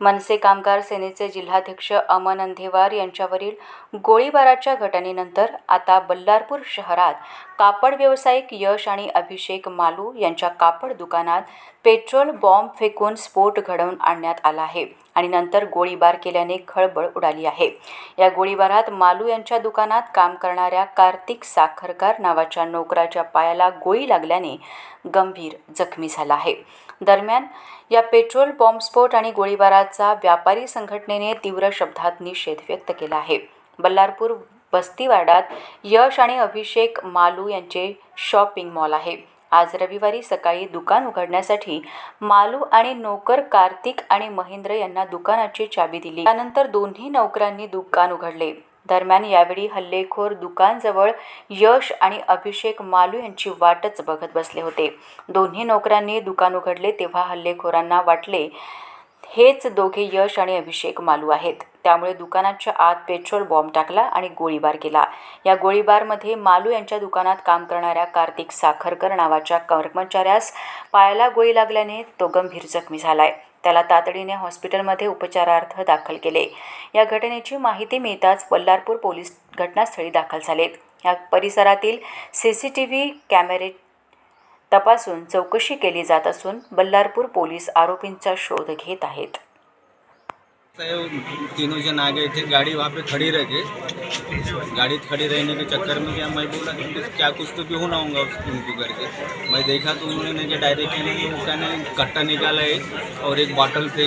मनसे कामगार सेनेचे जिल्हाध्यक्ष अमन अंधेवार यांच्यावरील गोळीबाराच्या घटनेनंतर आता बल्लारपूर शहरात कापड व्यावसायिक यश आणि अभिषेक मालू यांच्या कापड दुकानात पेट्रोल बॉम्ब फेकून स्फोट घडवून आणण्यात आला आहे आणि नंतर गोळीबार केल्याने खळबळ उडाली आहे. या गोळीबारात मालू यांच्या दुकानात काम करणाऱ्या कार्तिक साखरकार नावाच्या नोकराच्या पायाला गोळी लागल्याने गंभीर जखमी झाला आहे. दरम्यान या पेट्रोल बॉम्बस्फोट आणि गोळीबाराचा व्यापारी संघटनेने तीव्र शब्दात निषेध व्यक्त केला आहे. बल्लारपूर बस्तीवाडात यश आणि अभिषेक मालू यांचे शॉपिंग मॉल आहे. आज रविवारी सकाळी दुकान उघडण्यासाठी मालू आणि नोकर कार्तिक आणि महेंद्र यांना दुकानाची चाबी दिली. त्यानंतर दोन्ही नोकरांनी दुकान उघडले. दरम्यान यावेळी हल्लेखोर दुकानजवळ यश आणि अभिषेक मालू यांची वाटच बघत बसले होते. दोन्ही नोकरांनी दुकान उघडले तेव्हा हल्लेखोरांना वाटले हेच दोघे यश आणि अभिषेक मालू आहेत. त्यामुळे दुकानाच्या आत पेट्रोल बॉम्ब टाकला आणि गोळीबार केला. या गोळीबारमध्ये मालू यांच्या दुकानात काम करणाऱ्या कार्तिक साखरकर नावाच्या कर्मचाऱ्यास पायाला गोळी लागल्याने तो गंभीर जखमी झालाय. त्याला तातडीने हॉस्पिटलमध्ये उपचारार्थ दाखल केले. या घटनेची माहिती मिळताच बल्लारपूर पोलीस घटनास्थळी दाखल झालेत. या परिसरातील सी सी टी व्ही कॅमेरे तपासून चौकशी केली जात असून बल्लारपूर पोलीस आरोपींचा शोध घेत आहेत. ये तीनों जन थे गाड़ी वहाँ पे खड़ी रह. गई गाड़ी खड़ी रहने के चक्कर में क्या मैं बोला कि क्या कुछ तो भी होना होगा उनको करके मैं देखा तो उन्होंने क्या डायरेक्ट ने उसका ने कट्टा निकाला एक और एक बॉटल पे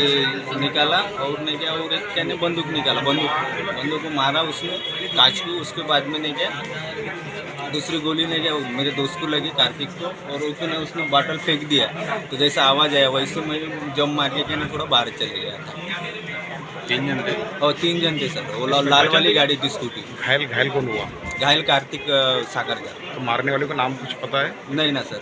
निकाला और ने क्या और एक क्या ने बंदूक निकाला, बंदूक। बंदूक को मारा उसने, काच को, उसके बाद में ने क्या, दूसरी गोली ने क्या, मेरे दोस्त को लगी, कार्तिक को, और उसने उसने बॉटल फेंक दिया। तो जैसा आवाज़ आया, वैसे मैं जम मार के क्या ना थोड़ा बाहर चले गया था। तीन जन थे. और तीन जन थे सर. वो लाल वाली गाड़ी थी स्कूटी. घायल घायल कौन हुआ? घायल कार्तिक अ, सागर का तो मारने वाले का नाम कुछ पता है? नहीं ना सर.